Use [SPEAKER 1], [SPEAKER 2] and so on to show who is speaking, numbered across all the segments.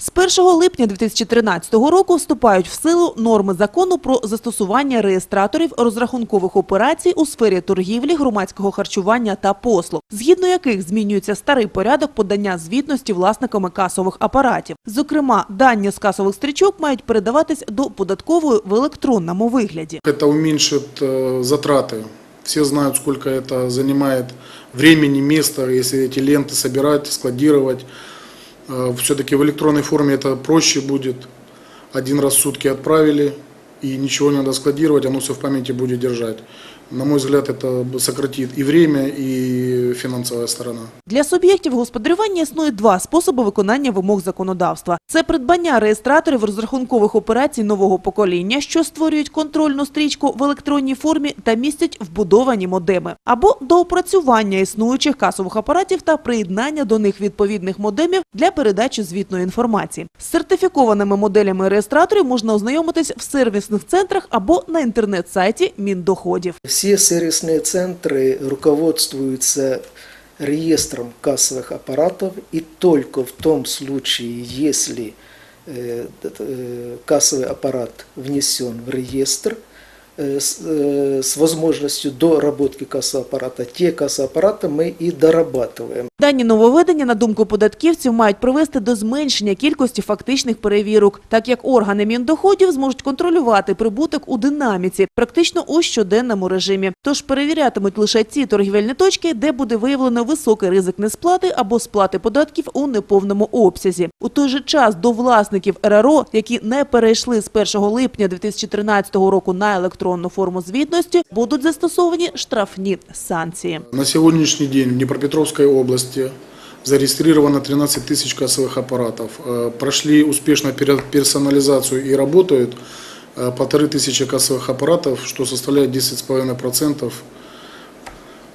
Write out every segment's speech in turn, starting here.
[SPEAKER 1] З 1 липня 2013 року вступають в силу норми закону про застосування реєстраторів розрахункових операцій у сфері торгівлі, громадського харчування та послуг, згідно яких змінюється старий порядок подання звітності власниками касових апаратів. Зокрема, дані з касових стрічок мають передаватись до податкової в електронному вигляді.
[SPEAKER 2] Это уменьшит э, затраты. Все знают, сколько это занимает времени, места, если эти ленты собирать, складировать. Все-таки в электронной форме это проще будет. Один раз в сутки отправили, и ничего не надо складировать, оно все в памяти будет держать. На мой взгляд, это сократит и время, и финансовая сторона.
[SPEAKER 1] Для суб'єктів господарювання існує два способи виконання вимог законодавства. Це придбання реєстраторів розрахункових операцій нового покоління, що створюють контрольну стрічку в електронній формі та містять вбудовані модеми, або доопрацювання існуючих касових апаратів та приєднання до них відповідних модемів для передачі звітної інформації. З сертифікованими моделями реєстраторів можна ознайомитись в сервісних центрах або на інтернет-сайті Міндоходів.
[SPEAKER 3] Все сервисные центры руководствуются реестром кассовых аппаратов и только в том случае, если э, э, кассовый аппарат внесен в реестр э, с, э, с возможностью доработки кассового аппарата, те кассовые аппараты мы и дорабатываем.
[SPEAKER 1] Дані нововведення, на думку податківців, мають привести до зменшення кількості фактичних перевірок, так як органи Міндоходів зможуть контролювати прибуток у динаміці, практично у щоденному режимі. Тож перевірятимуть лише ті торгівельні точки, де буде виявлено високий ризик несплати або сплати податків у неповному обсязі. У той же час до власників РРО, які не перейшли з 1 липня 2013 року на електронну форму звітності, будуть застосовані штрафні санкції.
[SPEAKER 2] На сегодняшний день в Днепропетровской области зарегистрировано 13 тысяч кассовых аппаратов. Э, Прошли успешно пере- персонализацию и работают э, полторы тысячи кассовых аппаратов, что составляет 10,5%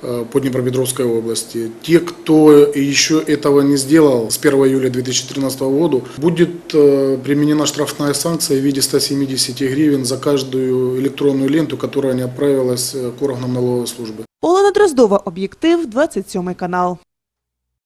[SPEAKER 2] э, по Днепропетровской области. Те, кто еще этого не сделал с 1 июля 2013 года, будет э, применена штрафная санкция в виде 170 гривен за каждую электронную ленту, которая не отправилась э, к органам налоговой службы.
[SPEAKER 1] Олена Дроздова, об'єктив, 27 канал.